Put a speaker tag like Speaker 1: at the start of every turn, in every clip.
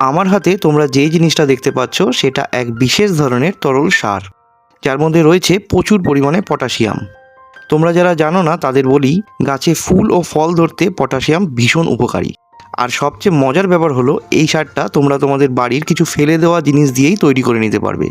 Speaker 1: আমার হাতে তোমরা যেই জিনিসটা দেখতে পাচ্ছ, সেটা এক বিশেষ ধরনের তরল সার। যার মধ্যে রয়েছে প্রচুর পরিমাণে পটাশিয়াম। তোমরা যারা জানো না, তাদের বলি, গাছে ফুল ও ফল ধরতে পটাশিয়াম ভীষণ উপকারী। আর সবচেয়ে মজার ব্যাপার হলো, এই সারটা তোমরা তোমাদের বাড়ির কিছু ফেলে দেওয়া জিনিস দিয়েই তৈরি করে নিতে পারবে।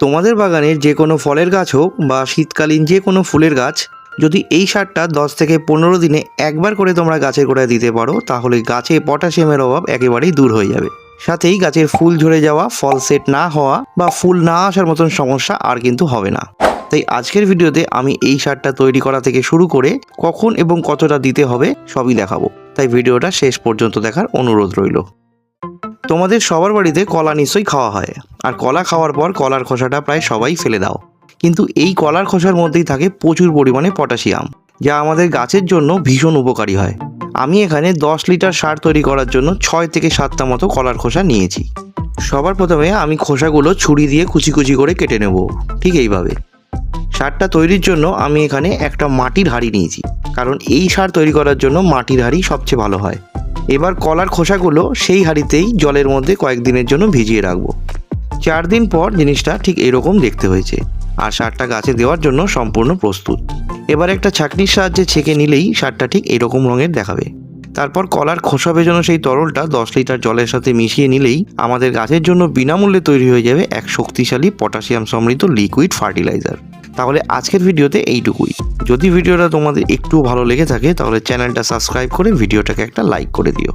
Speaker 1: তোমাদের বাগানের যে কোনো ফলের গাছ হোক বা শীতকালীন যে কোনো ফুলের গাছ, যদি এই সারটা দশ থেকে পনেরো দিনে একবার করে তোমরা গাছের গোড়ায় দিতে পারো, তাহলে গাছে পটাশিয়ামের অভাব একেবারেই দূর হয়ে যাবে। সাথেই গাছের ফুল ঝরে যাওয়া, ফল সেট না হওয়া বা ফুল না আসার মতন সমস্যা আর কিন্তু হবে না। তাই আজকের ভিডিওতে আমি এই সারটা তৈরি করা থেকে শুরু করে কখন এবং কতটা দিতে হবে সবই দেখাবো। তাই ভিডিওটা শেষ পর্যন্ত দেখার অনুরোধ রইল। তোমাদের সবার বাড়িতে কলা নিশ্চয়ই খাওয়া হয়। আর কলা খাওয়ার পর কলার খোসাটা প্রায় সবাই ফেলে দাও। কিন্তু এই কলার খোসার মধ্যেই থাকে প্রচুর পরিমাণে পটাশিয়াম, যা আমাদের গাছের জন্য ভীষণ উপকারী হয়। আমি এখানে দশ লিটার সার তৈরি করার জন্য ছয় থেকে সাতটা মতো কলার খোসা নিয়েছি। সবার প্রথমে আমি খোসাগুলো ছুরি দিয়ে কুচি কুচি করে কেটে নেব, ঠিক এইভাবে। সারটা তৈরির জন্য আমি এখানে একটা মাটির হাঁড়ি নিয়েছি, কারণ এই সার তৈরি করার জন্য মাটির হাঁড়ি সবচেয়ে ভালো হয়। এবার কলার খোসাগুলো সেই হাঁড়িতেই জলের মধ্যে কয়েকদিনের জন্য ভিজিয়ে রাখব। চার দিন পর জিনিসটা ঠিক এরকম দেখতে হয়েছে, আর সারটা গাছে দেওয়ার জন্য সম্পূর্ণ প্রস্তুত। এবার একটা ছাঁকনির সাহায্যে ছেঁকে নিলেই সারটা ঠিক এরকম রঙের দেখাবে। তারপর কলার খোসা ভেজানো সেই তরলটা দশ লিটার জলের সাথে মিশিয়ে নিলেই আমাদের গাছের জন্য বিনামূল্যে তৈরি হয়ে যাবে এক শক্তিশালী পটাশিয়াম সমৃদ্ধ লিকুইড ফার্টিলাইজার তাহলে আজকের ভিডিওতে এইটুকুই। যদি ভিডিওটা তোমাদের একটু ভালো লেগে থাকে, তাহলে চ্যানেলটা সাবস্ক্রাইব করে ভিডিওটাকে একটা লাইক করে দিও।